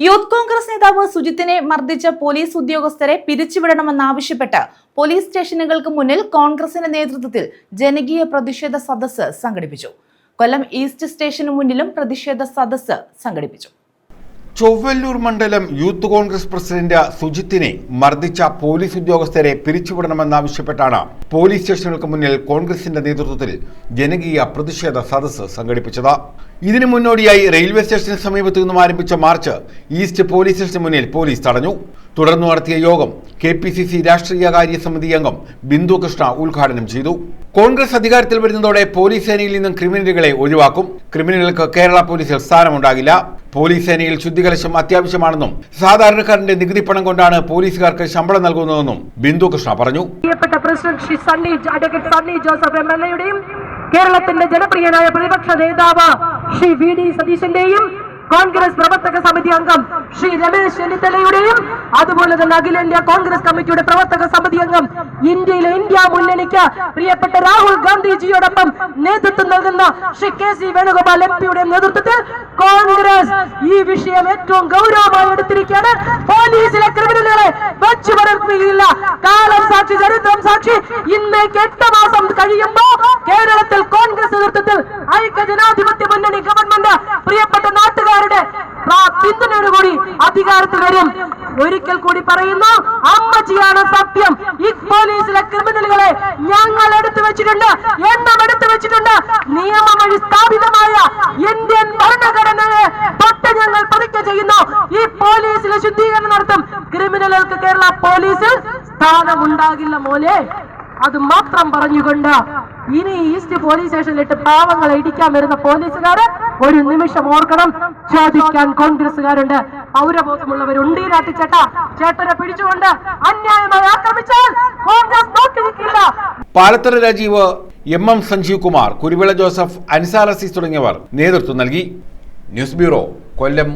Youth Congress നേതാവ് സുജിത്തിനെ മർദ്ദിച്ച police ഉദ്യോഗസ്ഥരെ പിരിച്ചുവിടണമെന്നാവശ്യപ്പെട്ട് പോലീസ് സ്റ്റേഷനുകൾക്ക് മുന്നിൽ കോൺഗ്രസിന്റെ നേതൃത്വത്തിൽ ജനകീയ പ്രതിഷേധ സദസ്സ് സംഘടിപ്പിച്ചു. കൊല്ലം ഈസ്റ്റ് സ്റ്റേഷനു മുന്നിലും പ്രതിഷേധ സദസ്സ് സംഘടിപ്പിച്ചു. ചൊവ്വല്ലൂർ മണ്ഡലം യൂത്ത് കോൺഗ്രസ് പ്രസിഡന്റ് സുജിത്തിനെ മർദ്ദിച്ച പോലീസ് ഉദ്യോഗസ്ഥരെ പിരിച്ചുവിടണമെന്നാവശ്യപ്പെട്ടാണ് പോലീസ് സ്റ്റേഷനുകൾക്ക് മുന്നിൽ കോൺഗ്രസിന്റെ നേതൃത്വത്തിൽ ജനകീയ പ്രതിഷേധ സദസ്സ് സംഘടിപ്പിച്ചത്. ഇതിനു മുന്നോടിയായി റെയിൽവേ സ്റ്റേഷന് സമീപത്തു നിന്നും ആരംഭിച്ച മാർച്ച് ഈസ്റ്റ് പോലീസ് സ്റ്റേഷന് മുന്നിൽ പോലീസ് തടഞ്ഞു. തുടർന്ന് നടത്തിയ യോഗം കെ പി സി സി രാഷ്ട്രീയകാര്യ സമിതി അംഗം ബിന്ദു കൃഷ്ണ ഉദ്ഘാടനം ചെയ്തു. കോൺഗ്രസ് അധികാരത്തിൽ വരുന്നതോടെ പോലീസ് സേനയിൽ നിന്നും ക്രിമിനലുകളെ ഒഴിവാക്കും. ക്രിമിനലുകൾക്ക് കേരള പോലീസിൽ സ്ഥാനമുണ്ടാകില്ല. പോലീസ് സേനയിൽ ശുദ്ധികലശം അത്യാവശ്യമാണെന്നും സാധാരണക്കാരന്റെ നികുതി പണം കൊണ്ടാണ് പോലീസുകാർക്ക് ശമ്പളം നൽകുന്നതെന്നും ബിന്ദു കൃഷ്ണ പറഞ്ഞു. കേരളത്തിന്റെ ജനപ്രിയനായ പ്രതിപക്ഷ നേതാവ് ശ്രീ വി ഡി സതീശന്റെയും കോൺഗ്രസ് പ്രവർത്തക സമിതി അംഗം ശ്രീ രമേശ് ചെന്നിത്തലയുടെയും അതുപോലെ തന്നെ അഖിലേന്ത്യാ കോൺഗ്രസ് കമ്മിറ്റിയുടെ പ്രവർത്തക സമിതി അംഗം ഇന്ത്യയിലെ ഇന്ത്യ മുന്നണിക്ക് പ്രിയപ്പെട്ട രാഹുൽ ഗാന്ധിജിയോടൊപ്പം നേതൃത്വം നൽകുന്ന Shri K C Venugopal M പിയുടെ നേതൃത്വത്തിൽ കോൺഗ്രസ് ഈ വിഷയം ഏറ്റവും ഗൗരവമായി എടുത്തിരിക്കുകയാണ്. പോലീസിലെ ക്രിമിനലുകളെ വെച്ചു കാലം സാക്ഷി ചരിത്രം സാക്ഷി. ഇന്നേക്ക് എട്ട് മാസം കഴിയുമ്പോ കേരളത്തിൽ ജനാധിപത്യ മുന്നണി ഗവൺമെന്റ് പ്രിയപ്പെട്ട നാട്ടുകാരുടെ പിന്തുണയോടുകൂടി അധികാരത്തിൽ വരും. ഒരിക്കൽ കൂടി പറയുന്നു അമ്മച്ചിയാണ് സത്യം. ഈ പോലീസിലെ ക്രിമിനലുകളെ ഞങ്ങൾ എടുത്തു വെച്ചിട്ടുണ്ട്. എണ്ണം എടുത്തു വെച്ചിട്ടുണ്ട്. നിയമം വഴി സ്ഥാപിതമായ ഇന്ത്യൻ ഭരണഘടനയെ തൊട്ട് ഞങ്ങൾ പതുക്കെ ചെയ്യുന്നു. ഈ പോലീസിലെ ശുദ്ധീകരണം നടത്തും. ക്രിമിനലുകൾക്ക് കേരള പോലീസിൽ സ്ഥാനമുണ്ടാകില്ല മോനെ. അത് മാത്രം പറഞ്ഞുകൊണ്ട് ഇനി ഈസ്റ്റ് പോലീസ് സ്റ്റേഷനിലിട്ട് പാവങ്ങളെ ഇടിക്കാൻ വരുന്ന പോലീസുകാര് ഒരു നിമിഷം ഓർക്കണം. ചോദിക്കാൻ കോൺഗ്രസുകാരുണ്ട് പൗരബോധമുള്ളവരുണ്ട് ഈ നാട്ടിൽ ചേട്ടാ. ചേട്ടനെ പിടിച്ചുകൊണ്ട് അന്യായമായി ആക്രമിച്ചാൽ കോൺഗ്രസ് നോക്കി നിൽക്കില്ല Palathara Rajeev M M Sanjeev Kumar Kuruvila Joseph Ansar Azeez തുടങ്ങിയവർ നേതൃത്വം നൽകി. News bureau Kollam.